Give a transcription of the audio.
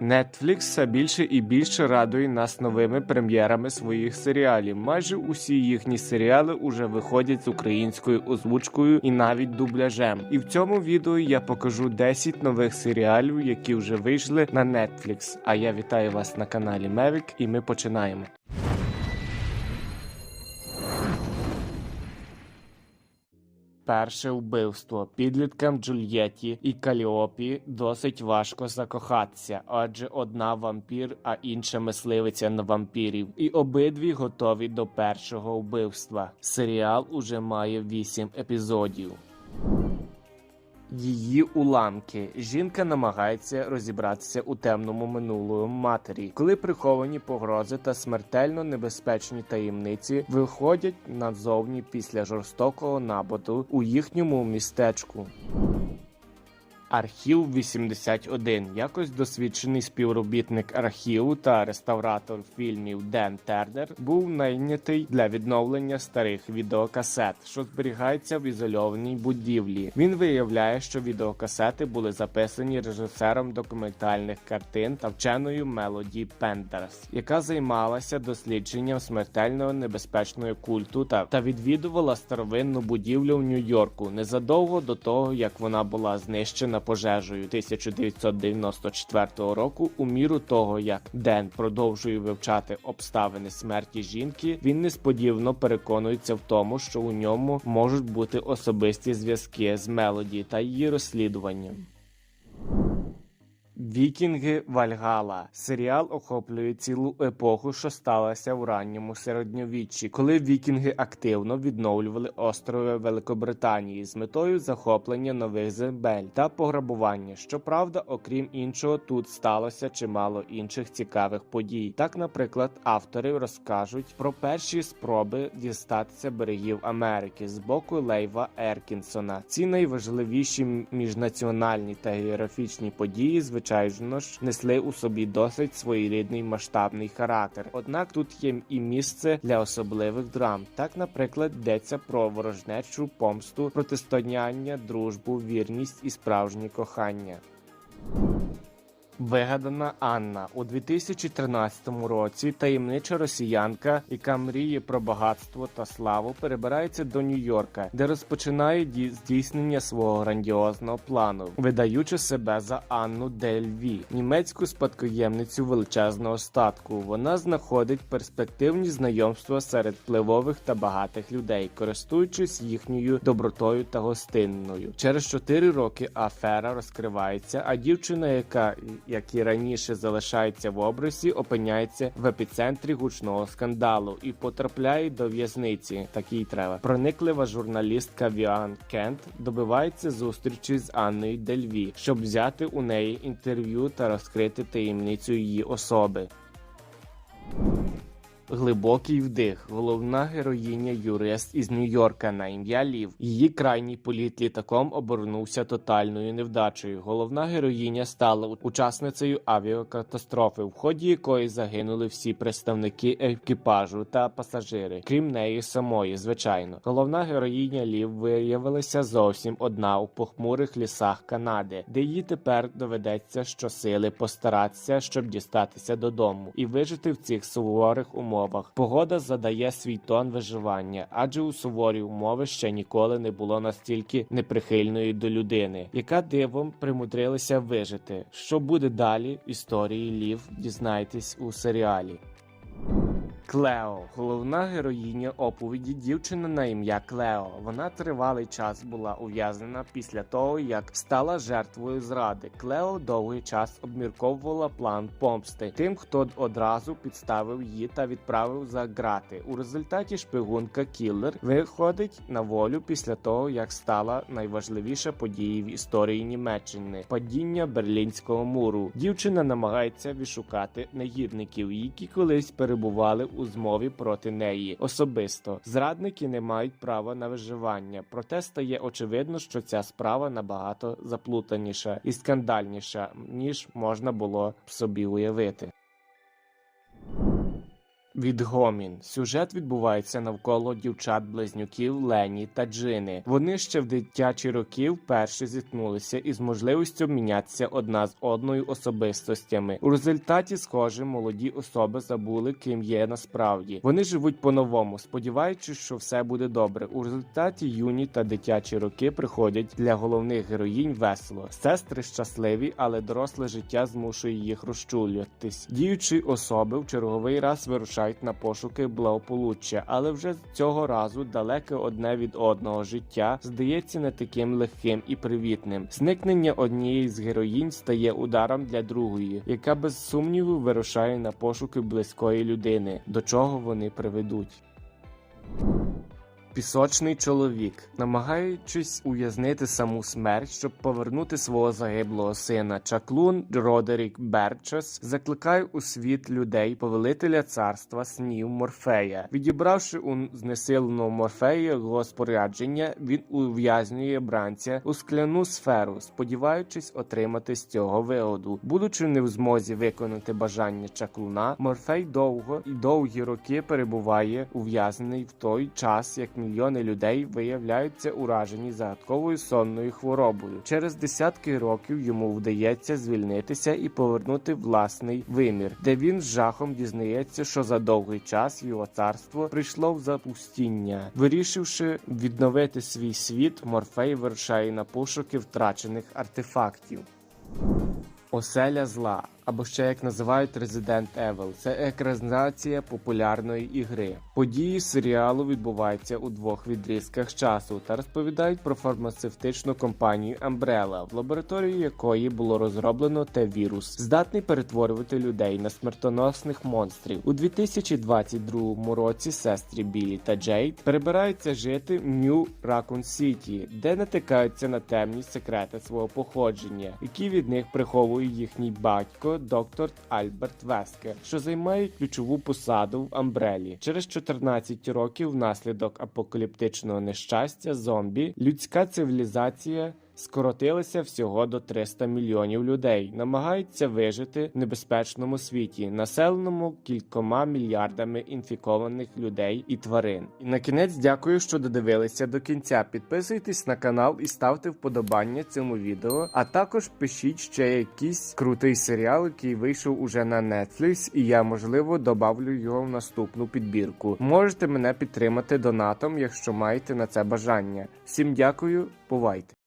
Netflix все більше і більше радує нас новими прем'єрами своїх серіалів. Майже усі їхні серіали уже виходять з українською озвучкою і навіть дубляжем. І в цьому відео я покажу 10 нових серіалів, які вже вийшли на Netflix. А я вітаю вас на каналі Мевік, і ми починаємо. Перше вбивство підліткам Джульєті і Каліопі досить важко закохатися, адже одна вампір, а інша мисливиця на вампірів, і обидві готові до першого вбивства. Серіал уже має 8 епізодів. Її уламки. Жінка намагається розібратися у темному минулому матері, коли приховані погрози та смертельно небезпечні таємниці виходять назовні після жорстокого нападу у їхньому містечку. Архів 81. Якось досвідчений співробітник архіву та реставратор фільмів Ден Тернер був найнятий для відновлення старих відеокасет, що зберігаються в ізольованій будівлі. Він виявляє, що відеокасети були записані режисером документальних картин та вченою Мелоді Пендерс, яка займалася дослідженням смертельно небезпечного культу та, та відвідувала старовинну будівлю в Нью-Йорку незадовго до того, як вона була знищена пожежею 1994 року. У міру того, як Ден продовжує вивчати обставини смерті жінки, він несподівано переконується в тому, що у ньому можуть бути особисті зв'язки з Мелоді та її розслідуванням. Вікінги Вальгала серіал охоплює цілу епоху, що сталася в ранньому середньовіччі, коли вікінги активно відновлювали острови Великобританії з метою захоплення нових земель та пограбування. Щоправда, окрім іншого, тут сталося чимало інших цікавих подій. Так, наприклад, автори розкажуть про перші спроби дістатися берегів Америки з боку Лейва Еркінсона. Ці найважливіші міжнаціональні та географічні події, звичайно ж, несли у собі досить своєрідний масштабний характер. Однак тут є і місце для особливих драм. Так, наприклад, йдеться про ворожнечу, помсту, протистояння, дружбу, вірність і справжнє кохання. Вигадана Анна у 2013 році таємнича росіянка, яка мріє про багатство та славу, перебирається до Нью-Йорка, де розпочинає здійснення свого грандіозного плану, видаючи себе за Анну Дельві, німецьку спадкоємницю величезного статку. Вона знаходить перспективні знайомства серед впливових та багатих людей, користуючись їхньою добротою та гостинною. Через 4 роки афера розкривається, а дівчина, яка як і раніше залишаються в обрусі, опиняється в епіцентрі гучного скандалу і потрапляють до в'язниці. Такій треба. Прониклива журналістка Віан Кент добивається зустрічі з Анною Дельві, щоб взяти у неї інтерв'ю та розкрити таємницю її особи. Глибокий вдих. Головна героїня юрист із Нью-Йорка на ім'я Лів. Її крайній політ літаком обернувся тотальною невдачею. Головна героїня стала учасницею авіакатастрофи, в ході якої загинули всі представники екіпажу та пасажири, крім неї самої, звичайно. Головна героїня Лів виявилася зовсім одна у похмурих лісах Канади, де їй тепер доведеться щосили постаратися, щоб дістатися додому і вижити в цих суворих умовах. Погода задає свій тон виживання, адже у суворі умови ще ніколи не було настільки неприхильної до людини, яка дивом примудрилася вижити. Що буде далі? Історії Лів дізнайтесь у серіалі. Клео, головна героїня оповіді, дівчина на ім'я Клео. Вона тривалий час була ув'язнена після того, як стала жертвою зради. Клео довгий час обмірковувала план помсти тим, хто одразу підставив її та відправив за грати. У результаті шпигунка Кіллер виходить на волю після того, як стала найважливіша подія в історії Німеччини падіння Берлінського муру. Дівчина намагається відшукати негідників, які колись перебували у змові проти неї. Особисто зрадники не мають права на виживання, проте стає очевидно, що ця справа набагато заплутаніша і скандальніша, ніж можна було б собі уявити. Відгомін. Сюжет відбувається навколо дівчат-близнюків Лені та Джини. Вони ще в дитячі роки вперше зіткнулися із можливістю мінятися одна з одною особистостями. У результаті, схоже, молоді особи забули, ким є насправді. Вони живуть по-новому, сподіваючись, що все буде добре. У результаті юні та дитячі роки приходять для головних героїнь весело. Сестри щасливі, але доросле життя змушує їх розчулюватись. Діючі особи в черговий раз вирушають на пошуки благополуччя, але вже цього разу далеке одне від одного життя здається не таким легким і привітним. Зникнення однієї з героїнь стає ударом для другої, яка без сумніву вирушає на пошуки близької людини, до чого вони приведуть. Пісочний чоловік, намагаючись уязнити саму смерть, щоб повернути свого загиблого сина, чаклун Родерік Берчес закликає у світ людей повелителя царства снів Морфея. Відібравши у знесиленого Морфея його спорядження, він ув'язнює бранця у скляну сферу, сподіваючись отримати з цього вигоду. Будучи не в змозі виконати бажання чаклуна, Морфей довго і довгі роки перебуває ув'язнений в той час, як мільйони людей виявляються уражені загадковою сонною хворобою. Через десятки років йому вдається звільнитися і повернути власний вимір, де він з жахом дізнається, що за довгий час його царство прийшло в запустіння. Вирішивши відновити свій світ, Морфей вирушає на пошуки втрачених артефактів. Оселя зла, або ще як називають Resident Evil. Це екранізація популярної ігри. Події серіалу відбуваються у двох відрізках часу та розповідають про фармацевтичну компанію Umbrella, в лабораторії якої було розроблено Т-вірус, здатний перетворювати людей на смертоносних монстрів. У 2022 році сестри Білі та Джейд перебираються жити в Нью Ракун Сіті, де натикаються на темні секрети свого походження, які від них приховує їхній батько, доктор Альберт Вескер, що займає ключову посаду в Амбрелі. Через 14 років внаслідок апокаліптичного нещастя зомбі людська цивілізація. Скоротилися всього до 300 мільйонів людей, намагаються вижити в небезпечному світі, населеному кількома мільярдами інфікованих людей і тварин. І на кінець дякую, що додивилися до кінця. Підписуйтесь на канал і ставте вподобання цьому відео. А також пишіть ще якийсь крутий серіал, який вийшов уже на Netflix, і я можливо добавлю його в наступну підбірку. Можете мене підтримати донатом, якщо маєте на це бажання. Всім дякую, бувайте!